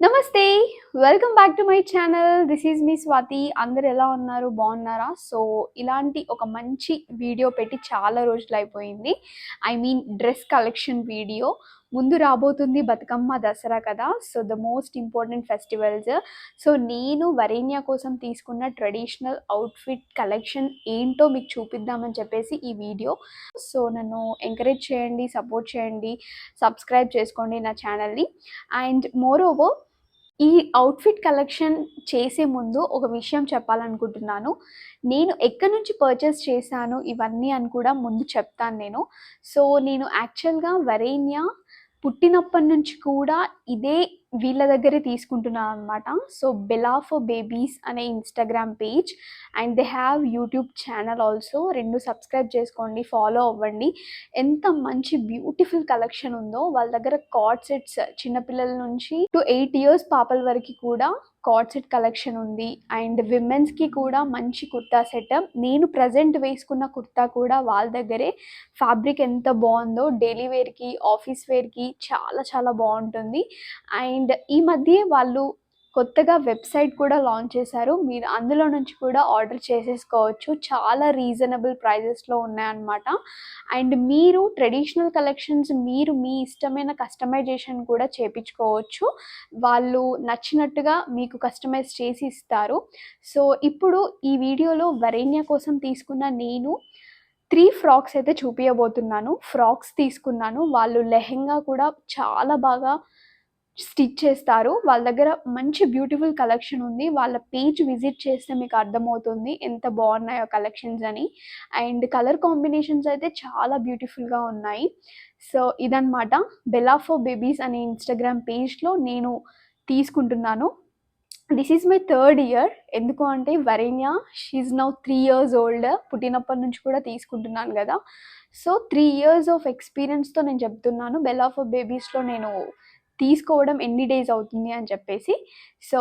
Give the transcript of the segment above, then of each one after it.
Namastê. Welcome back to my channel this is me Swathi అందరు ఎలా ఉన్నారు? బాగున్నారా? సో ఇలాంటి ఒక మంచి వీడియో పెట్టి చాలా రోజులు అయిపోయింది. I mean dress collection video ముందు రాబోతుంది బతుకమ్మ దసరా కదా. So the most important festivals so నేను వరేణ్య కోసం తీసుకున్న ట్రెడిషనల్ అవుట్ఫిట్ కలెక్షన్ ఏంటో మీకు చూపిద్దామని చెప్పేసి ఈ వీడియో సో నన్ను ఎంకరేజ్ చేయండి సపోర్ట్ చేయండి సబ్స్క్రైబ్ చేసుకోండి నా ఛానల్ని అండ్ మోర్ ఓవర్ ఈ అవుట్ఫిట్ కలెక్షన్ చేసే ముందు ఒక విషయం చెప్పాలనుకుంటున్నాను. నేను ఎక్కడి నుంచి పర్చేస్ చేశాను ఇవన్నీ అని కూడా ముందు చెప్తాను నేను. సో నేను యాక్చువల్గా వరేణ్య పుట్టినప్పటి నుంచి కూడా ఇదే వీళ్ళ దగ్గరే తీసుకుంటున్నాను అనమాట సో బెలా ఫర్ బేబీస్ అనే Instagram page and they have YouTube channel also రెండు సబ్స్క్రైబ్ చేసుకోండి ఫాలో అవ్వండి. ఎంత మంచి బ్యూటిఫుల్ కలెక్షన్ ఉందో. వాళ్ళ దగ్గర కార్డ్ సెట్స్ చిన్నపిల్లల నుంచి టు ఎయిట్ ఇయర్స్ పాపల వరకు కూడా కార్డ్ సెట్ కలెక్షన్ ఉంది అండ్ విమెన్స్కి కూడా మంచి కుర్తా సెటప్ నేను ప్రజెంట్ వేసుకున్న కుర్తా కూడా వాళ్ళ దగ్గరే. ఫ్యాబ్రిక్ ఎంత బాగుందో డైలీ వేర్కి ఆఫీస్ వేర్కి చాలా చాలా బాగుంటుంది. అండ్ ఈ మధ్య వాళ్ళు కొత్తగా వెబ్సైట్ కూడా లాంచ్ చేశారు. మీరు అందులో నుంచి కూడా ఆర్డర్ చేసేసుకోవచ్చు. చాలా రీజనబుల్ ప్రైజెస్లో ఉన్నాయన్నమాట. అండ్ మీరు ట్రెడిషనల్ కలెక్షన్స్ మీరు మీ ఇష్టమైన కస్టమైజేషన్ కూడా చేపించుకోవచ్చు. వాళ్ళు నచ్చినట్టుగా మీకు కస్టమైజ్ చేసి ఇస్తారు. సో ఇప్పుడు ఈ వీడియోలో వరేణ్య కోసం తీసుకున్న నేను త్రీ ఫ్రాక్స్ అయితే చూపించబోతున్నాను ఫ్రాక్స్ తీసుకున్నాను. వాళ్ళు లెహెంగా కూడా చాలా బాగా స్టిచ్ చేస్తారు. వాళ్ళ దగ్గర మంచి బ్యూటిఫుల్ కలెక్షన్ ఉంది. వాళ్ళ పేజ్ విజిట్ చేస్తే మీకు అర్థమవుతుంది ఎంత బాగున్నాయో కలెక్షన్స్ అని. అండ్ కలర్ కాంబినేషన్స్ అయితే చాలా బ్యూటిఫుల్గా ఉన్నాయి. సో ఇదనమాట బెలా ఫర్ బేబీస్ అనే ఇన్స్టాగ్రామ్ పేజ్లో నేను తీసుకుంటున్నాను. This is my third year ఎందుకు అంటే Varenya she's now three years old పుట్టినప్పటి నుంచి కూడా తీసుకుంటున్నాను కదా. సో త్రీ ఇయర్స్ ఆఫ్ ఎక్స్పీరియన్స్తో నేను చెప్తున్నాను. బెల్ ఆఫ్ బేబీస్లో నేను తీసుకోవడం ఎన్ని డేస్ అవుతుంది అని చెప్పేసి. సో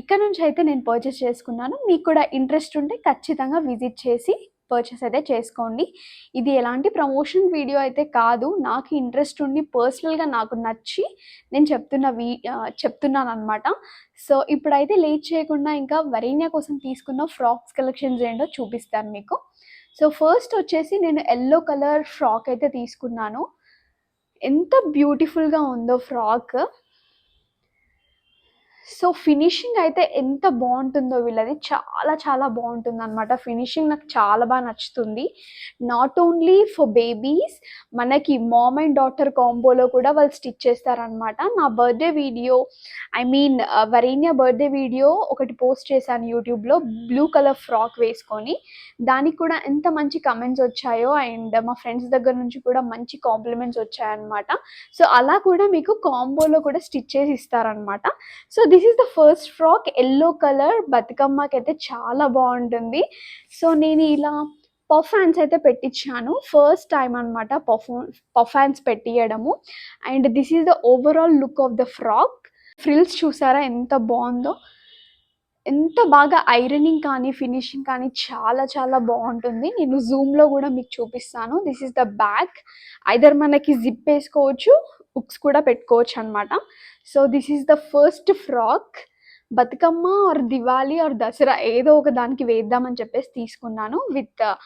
ఇక్కడ నుంచి అయితే నేను పర్చేస్ చేసుకున్నాను. మీకు కూడా ఇంట్రెస్ట్ ఉంటే ఖచ్చితంగా విజిట్ చేసి పర్చేస్ అయితే చేసుకోండి. ఇది ఎలాంటి ప్రమోషన్ వీడియో అయితే కాదు. నాకు ఇంట్రెస్ట్ ఉండి పర్సనల్గా నాకు నచ్చి నేను చెప్తున్న వీ చెప్తున్నాను అనమాట సో ఇప్పుడైతే లేట్ చేయకుండా ఇంకా వరేణ్య కోసం తీసుకున్న ఫ్రాక్స్ కలెక్షన్స్ ఏంటో చూపిస్తాను మీకు. సో ఫస్ట్ వచ్చేసి నేను ఎల్లో కలర్ ఫ్రాక్ అయితే తీసుకున్నాను. ఎంత బ్యూటిఫుల్గా ఉందో ఫ్రాక్. సో ఫినిషింగ్ అయితే ఎంత బాగుంటుందో వీళ్ళది చాలా చాలా బాగుంటుంది అనమాట ఫినిషింగ్ నాకు చాలా బాగా నచ్చుతుంది. నాట్ ఓన్లీ ఫర్ బేబీస్ మనకి మామ్ అండ్ డాటర్ కాంబోలో కూడా వాళ్ళు స్టిచ్ చేస్తారనమాట నా birthday video I mean Varenya birthday video ఒకటి పోస్ట్ చేశాను యూట్యూబ్లో బ్లూ కలర్ ఫ్రాక్ వేసుకొని. దానికి కూడా ఎంత మంచి కమెంట్స్ వచ్చాయో అండ్ మా ఫ్రెండ్స్ దగ్గర నుంచి కూడా మంచి కాంప్లిమెంట్స్ వచ్చాయన్నమాట. సో అలా కూడా మీకు కాంబోలో కూడా స్టిచ్ చేసి ఇస్తారనమాట so this is the first frock. Yellow colour. బతుకమ్మకి అయితే చాలా బాగుంటుంది. సో నేను ఇలా పఫ్ హ్యాండ్స్ అయితే పెట్టించాను ఫస్ట్ టైం అనమాట puff puff hands పెట్టియడము. And this is the overall look of the frock. Frills చూసారా ఎంత బాగుందో. ఎంత బాగా ఐరనింగ్ కానీ ఫినిషింగ్ కానీ చాలా చాలా బాగుంటుంది. నేను జూమ్లో కూడా మీకు చూపిస్తాను. This is the back. Either మనకి జిప్ వేసుకోవచ్చు బుక్స్ కూడా పెట్టుకోవచ్చు అనమాట so this is the first frock Bathukamma or Diwali or Dasara ఏదో ఒక దానికి వేద్దామని చెప్పేసి తీసుకున్నాను విత్ uh,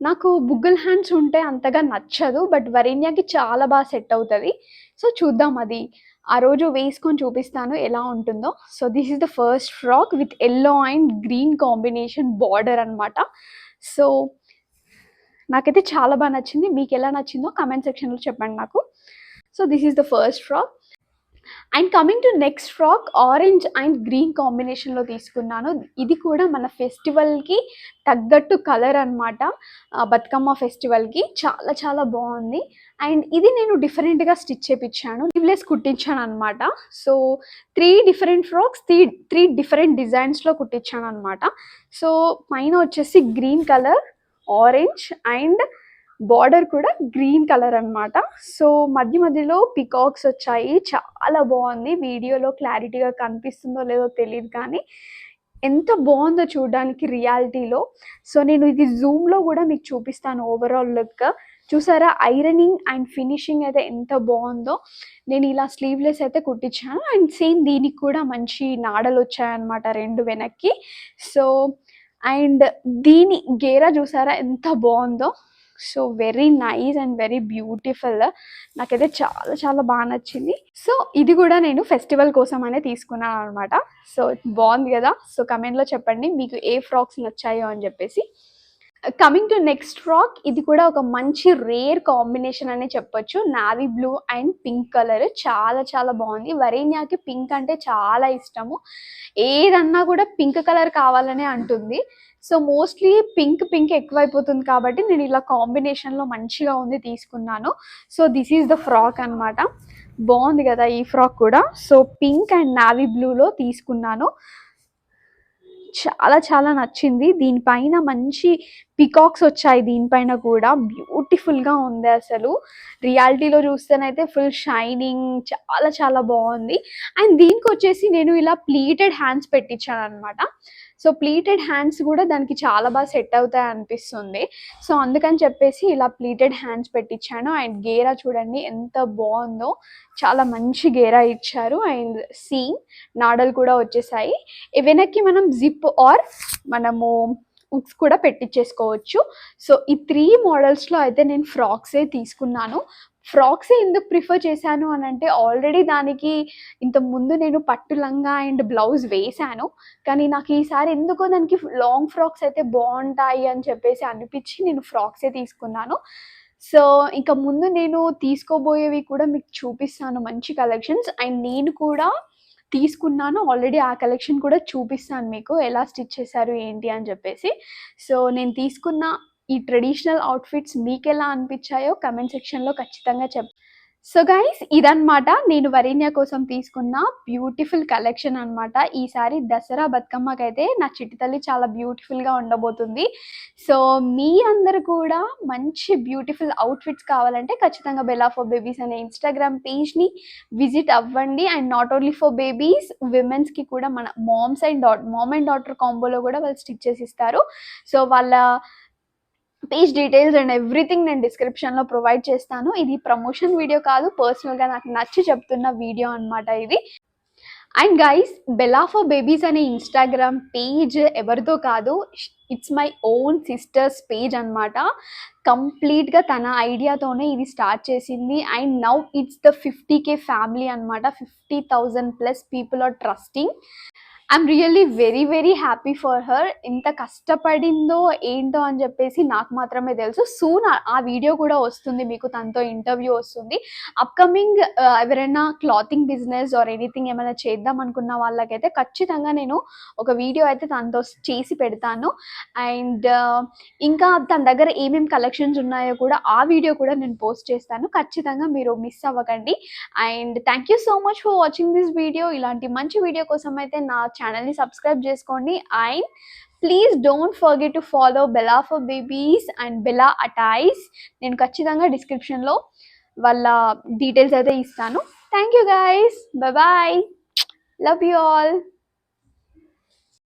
నాకు బుగ్గల్ హ్యాండ్స్ ఉంటే అంతగా నచ్చదు బట్ వరేణ్యకి చాలా బాగా సెట్ అవుతుంది. సో చూద్దాం అది. ఆ రోజు వేసుకొని చూపిస్తాను ఎలా ఉంటుందో. So this is the first frock with yellow and green combination border అనమాట సో నాకైతే చాలా బాగా నచ్చింది. మీకు ఎలా నచ్చిందో కమెంట్ సెక్షన్లో చెప్పండి నాకు. So this is the first frock and coming to next frock orange and green కాంబినేషన్లో తీసుకున్నాను. ఇది కూడా మన ఫెస్టివల్కి తగ్గట్టు కలర్ అనమాట బతుకమ్మ ఫెస్టివల్కి చాలా చాలా బాగుంది. అండ్ ఇది నేను డిఫరెంట్గా స్టిచ్ చేయించాను లివ్లెస్ కుట్టించాను అనమాట so three different frocks three three different డిజైన్స్లో కుట్టించాను అనమాట సో పైన వచ్చేసి green colour orange and border కూడా గ్రీన్ కలర్ అనమాట సో మధ్య మధ్యలో పికాక్స్ వచ్చాయి. చాలా బాగుంది. వీడియోలో క్లారిటీగా కనిపిస్తుందో లేదో తెలియదు కానీ ఎంత బాగుందో చూడడానికి రియాలిటీలో. సో నేను ఇది జూమ్లో కూడా మీకు చూపిస్తాను ఓవరాల్ లుక్. చూసారా? ఐరనింగ్ అండ్ ఫినిషింగ్ అయితే ఎంత బాగుందో. నేను ఇలా స్లీవ్లెస్ అయితే కుట్టించాను. అండ్ సేమ్ దీనికి కూడా మంచి నాడలు వచ్చాయన్నమాట రెండు వెనక్కి. సో అండ్ దీని గేరా చూసారా? ఎంత బాగుందో. So very nice and very beautiful. నాకైతే చాలా చాలా బాగా నచ్చింది. సో ఇది కూడా నేను ఫెస్టివల్ కోసం అనే తీసుకున్నాను అనమాట సో బాగుంది కదా. సో కమెంట్లో చెప్పండి మీకు ఏ ఫ్రాక్స్ నచ్చాయో అని చెప్పేసి. కమింగ్ టు నెక్స్ట్ ఫ్రాక్ ఇది కూడా ఒక మంచి రేర్ కాంబినేషన్ అనే చెప్పొచ్చు. Navy blue and pink colour చాలా చాలా బాగుంది. వరేణ్యాకి పింక్ అంటే చాలా ఇష్టము. ఏదన్నా కూడా పింక్ కలర్ కావాలనే అంటుంది. సో మోస్ట్లీ పింక్ పింక్ ఎక్కువైపోతుంది కాబట్టి నేను ఇలా కాంబినేషన్లో మంచిగా ఉంది తీసుకున్నాను. So this is the frock అనమాట బాగుంది కదా ఈ ఫ్రాక్ కూడా. సో పింక్ అండ్ నావీ బ్లూలో తీసుకున్నాను. చాలా చాలా నచ్చింది. దీనిపైన మంచి పికాక్స్ వచ్చాయి దీనిపైన కూడా. బ్యూటిఫుల్గా ఉంది అసలు. రియాలిటీలో చూస్తేనైతే ఫుల్ షైనింగ్ చాలా చాలా బాగుంది. అండ్ దీనికి వచ్చేసి నేను ఇలా ప్లీటెడ్ హ్యాండ్స్ పెట్టించాను అనమాట సో ప్లీటెడ్ హ్యాండ్స్ కూడా దానికి చాలా బాగా సెట్ అవుతాయి అనిపిస్తుంది. సో అందుకని చెప్పేసి ఇలా ప్లీటెడ్ హ్యాండ్స్ పెట్టించాను అండ్ గేరా చూడండి ఎంత బాగుందో. చాలా మంచి గేరా ఇచ్చారు. అండ్ సీన్ నాడలు కూడా వచ్చేసాయి. వెనక్కి మనం జిప్ ఆర్ మనము హుక్స్ కూడా పెట్టించేసుకోవచ్చు సో ఈ త్రీ మోడల్స్లో అయితే నేను ఫ్రాక్సే తీసుకున్నాను. ఫ్రాక్సే ఎందుకు ప్రిఫర్ చేశాను అని అంటే ఆల్రెడీ దానికి ఇంత ముందు నేను పట్టు లంగా అండ్ బ్లౌజ్ వేశాను. కానీ నాకు ఈసారి ఎందుకో దానికి లాంగ్ ఫ్రాక్స్ అయితే బాగుంటాయి అని చెప్పేసి అనిపించి నేను ఫ్రాక్సే తీసుకున్నాను. సో ఇంకా ముందు నేను తీసుకోబోయేవి కూడా మీకు చూపిస్తాను మంచి కలెక్షన్స్. అండ్ నేను కూడా తీసుకున్నాను ఆల్రెడీ ఆ కలెక్షన్ కూడా చూపిస్తాను మీకు ఎలా స్టిచ్ చేశారు ఏంటి అని చెప్పేసి. సో నేను తీసుకున్న ఈ ట్రెడిషనల్ అవుట్ఫిట్స్ మీకు ఎలా అనిపించాయో కమెంట్ సెక్షన్లో ఖచ్చితంగా చెప్ సో గైస్ ఇదన్నమాట. నేను వరేణ్య కోసం తీసుకున్న బ్యూటిఫుల్ కలెక్షన్ అనమాట ఈసారి దసరా బతుకమ్మకైతే నా చిట్టి తల్లి చాలా బ్యూటిఫుల్గా ఉండబోతుంది. సో మీ అందరు కూడా మంచి బ్యూటిఫుల్ అవుట్ఫిట్స్ కావాలంటే ఖచ్చితంగా బెలా ఫర్ బేబీస్ అనే ఇన్స్టాగ్రామ్ పేజ్ని విజిట్ అవ్వండి. And not only for babies విమెన్స్కి కూడా మన moms and dot mom and daughter కాంబోలో కూడా వాళ్ళు స్టిచ్ చేసి ఇస్తారు. సో వాళ్ళ పేజ్ డీటెయిల్స్ అండ్ ఎవ్రీథింగ్ నేను డిస్క్రిప్షన్లో ప్రొవైడ్ చేస్తాను. ఇది ప్రమోషన్ వీడియో కాదు పర్సనల్గా నాకు నచ్చి చెప్తున్న వీడియో అనమాట ఇది. And guys Bela for babies అనే ఇన్స్టాగ్రామ్ పేజ్ ఎవరితో కాదు it's my own sisters page అనమాట కంప్లీట్గా తన ఐడియాతోనే ఇది స్టార్ట్ చేసింది. And now it's the fifty K family అనమాట fifty thousand plus people are trusting I'm really very very happy for her ఎంత కష్టపడిందో ఏంటో అని చెప్పేసి నాకు మాత్రమే తెలుసు. సూన్ ఆ వీడియో కూడా వస్తుంది మీకు తనతో ఇంటర్వ్యూ వస్తుంది. అప్కమింగ్ ఎవరైనా క్లాతింగ్ బిజినెస్ ఆర్ ఎనీథింగ్ ఏమైనా చేద్దాం అనుకున్న వాళ్ళకైతే ఖచ్చితంగా నేను ఒక వీడియో అయితే తనతో చేసి పెడతాను. అండ్ ఇంకా తన దగ్గర ఏమేమి కలెక్షన్స్ ఉన్నాయో కూడా ఆ వీడియో కూడా నేను పోస్ట్ చేస్తాను. ఖచ్చితంగా మీరు మిస్ అవ్వకండి. And thank you so much for watching this video ఇలాంటి మంచి వీడియో కోసం అయితే నా ఛానల్ని సబ్స్క్రైబ్ చేసుకోండి. And please don't forget to follow Bela for babies and Bela attires నేను ఖచ్చితంగా డిస్క్రిప్షన్లో వాళ్ళ డీటెయిల్స్ అయితే ఇస్తాను. Thank you guys bye love you all